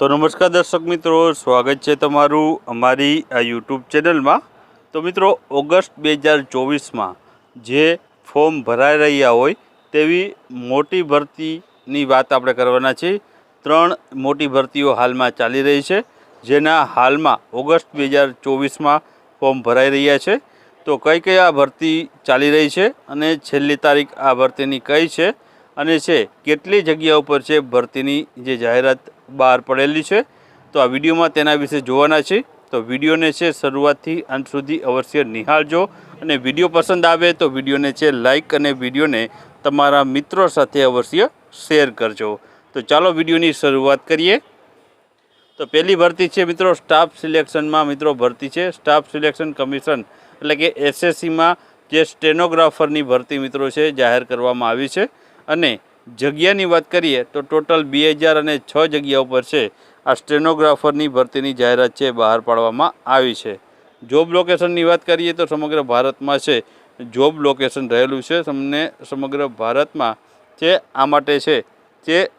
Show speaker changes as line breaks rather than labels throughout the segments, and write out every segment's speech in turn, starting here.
તો નમસ્કાર દર્શક મિત્રો, સ્વાગત છે તમારું અમારી આ યુટ્યુબ ચેનલમાં. તો મિત્રો, ઓગસ્ટ બે હજાર ચોવીસમાં જે ફોર્મ ભરાઈ રહ્યા હોય તેવી મોટી ભરતીની વાત આપણે કરવાના છે ત્રણ મોટી ભરતીઓ હાલમાં ચાલી રહી છે, જેના હાલમાં ઓગસ્ટ બે હજાર ચોવીસમાં ફોર્મ ભરાઈ રહ્યા છે. તો કઈ કઈ આ ભરતી ચાલી રહી છે અને છેલ્લી તારીખ આ ભરતીની કઈ છે અને છે, કેટલી જગ્યા ઉપર છે ભરતીની જે જાહેરાત બહાર પડેલી છે. તો આ વિડીયોમાં તેના વિશે જોવાના છે. તો વિડીયોને છે શરૂઆતથી અંત સુધી અવશ્ય નિહાળજો. અને વીડિયો પસંદ આવે તો વિડીયોને છે લાઇક અને વિડીયોને તમારા મિત્રો સાથે અવશ્ય શેર કરજો. તો ચાલો વિડીયોની શરૂઆત કરીએ. તો પહેલી ભરતી છે મિત્રો સ્ટાફ સિલેક્શનમાં. મિત્રો ભરતી છે સ્ટાફ સિલેક્શન કમિશન એટલે કે એસએસસીમાં જે સ્ટેનોગ્રાફરની ભરતી મિત્રો છે જાહેર કરવામાં આવી છે. અને જગ્યાની વાત કરીએ તો ટોટલ બે હજાર અને છ જગ્યા ઉપર છે. આ સ્ટેનોગ્રાફરની ભરતીની જાહેરાત છે બહાર પાડવામાં આવી છે. જોબ લોકેશનની વાત કરીએ તો સમગ્ર ભારતમાં છે. જોબ લોકેશન રહેલું છે. તમને સમગ્ર ભારતમાં જે આ માટે છે, જે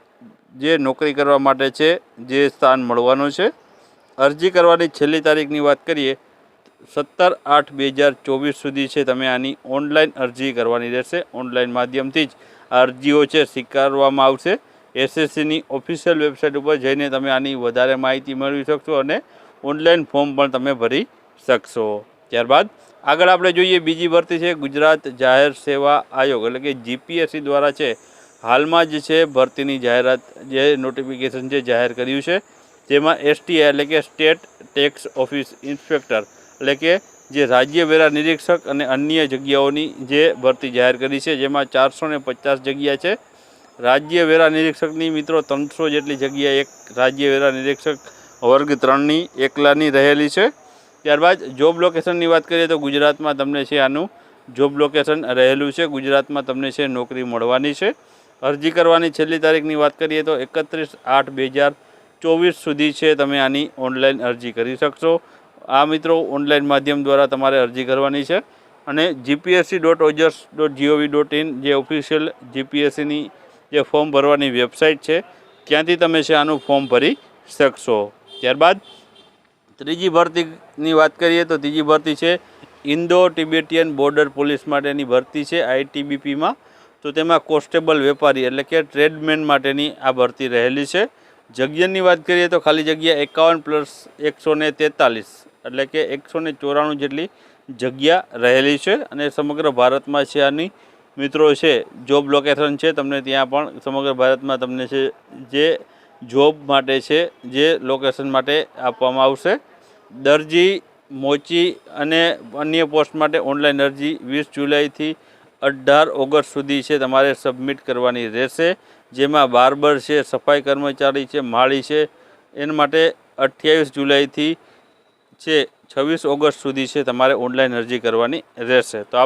જે નોકરી કરવા માટે છે, જે સ્થાન મળવાનું છે. અરજી કરવાની છેલ્લી તારીખની વાત કરીએ, સત્તર આઠ બે હજાર ચોવીસ સુધી છે. તમે આની ઓનલાઈન અરજી કરવાની રહેશે. ઓનલાઈન માધ્યમથી જ અરજીઓ છે, સ્વીકારવામાં આવશે. એસએસસીની ઓફિશિયલ વેબસાઇટ ઉપર જઈને તમે આની વધારે માહિતી મેળવી શકશો અને ઓનલાઈન ફોર્મ પણ તમે ભરી શકશો. ત્યારબાદ આગળ આપણે જોઈએ, બીજી ભરતી છે, ગુજરાત જાહેર સેવા આયોગ, એટલે કે જીપીએસસી દ્વારા છે, હાલમાં જ છે, ભરતીની જાહેરાત જે નોટિફિકેશન છે જાહેર કર્યું છે, જેમાં એસટીઆઈ એટલે કે સ્ટેટ ટેક્સ ઓફિસ ઇન્સ્પેક્ટર, એટલે કે જે રાજ્ય વેરા નિરીક્ષક અને અન્ય જગ્યાઓની જે ભરતી જાહેર કરી છે, જેમાં ચારસો પચાસ જગ્યા છે. રાજ્ય વેરા નિરીક્ષકની મિત્રો ત્રણસો જેટલી જગ્યા એક રાજ્ય વેરા નિરીક્ષક વર્ગ ત્રણની એકલાની રહેલી છે. ત્યારબાદ જોબ લોકેશનની વાત કરીએ તો ગુજરાતમાં તમને છે આનું જોબ લોકેશન રહેલું છે. ગુજરાતમાં તમને છે નોકરી મળવાની છે. અરજી કરવાની છેલ્લી તારીખની વાત કરીએ તો એકત્રીસ આઠ બે હજાર ચોવીસ સુધી છે તમે આની ઓનલાઈન અરજી કરી શકશો. આ મિત્રો ઓનલાઈન માધ્યમ દ્વારા તમારે અરજી કરવાની છે અને GPSC dot ઓજર્સ dot G O V dot in જે ઓફિશિયલ જીપીએસસીની જે ફોર્મ ભરવાની વેબસાઇટ છે, ત્યાંથી તમે છે આનું ફોર્મ ભરી શકશો. ત્યારબાદ ત્રીજી ભરતીની વાત કરીએ તો ત્રીજી ભરતી છે ઇન્ડો ટિબેટિયન બોર્ડર પોલીસ માટેની ભરતી છે આઈટીબીપીમાં તો તેમાં કોન્સ્ટેબલ વેપારી એટલે કે ટ્રેડમેન માટેની આ ભરતી રહેલી છે. જગ્યાની વાત કરીએ તો ખાલી જગ્યા એકાવન પ્લસ એકસો ને તેતાલીસ. એટલે કે એકસો ને ચોરાણું જેટલી જગ્યા રહેલી છે અને સમગ્ર ભારતમાં છે આની મિત્રો છે જોબ લોકેશન છે, તમને ત્યાં પણ સમગ્ર ભારતમાં તમને છે જે જોબ માટે છે, જે લોકેશન માટે આપવામાં આવશે. દરજી, મોચી અને અન્ય પોસ્ટ માટે ઓનલાઈન અરજી વીસ જુલાઈથી અઢાર ઓગસ્ટ સુધી છે તમારે સબમિટ કરવાની રહેશે. જેમાં બાર્બર છે, સફાઈ કર્મચારી છે, માળી છે, એના માટે અઠ્યાવીસ જુલાઈથી છે છવ્વીસ ઓગસ્ટ સુધી છે તમારે ઓનલાઈન અરજી કરવાની રહેશે. તો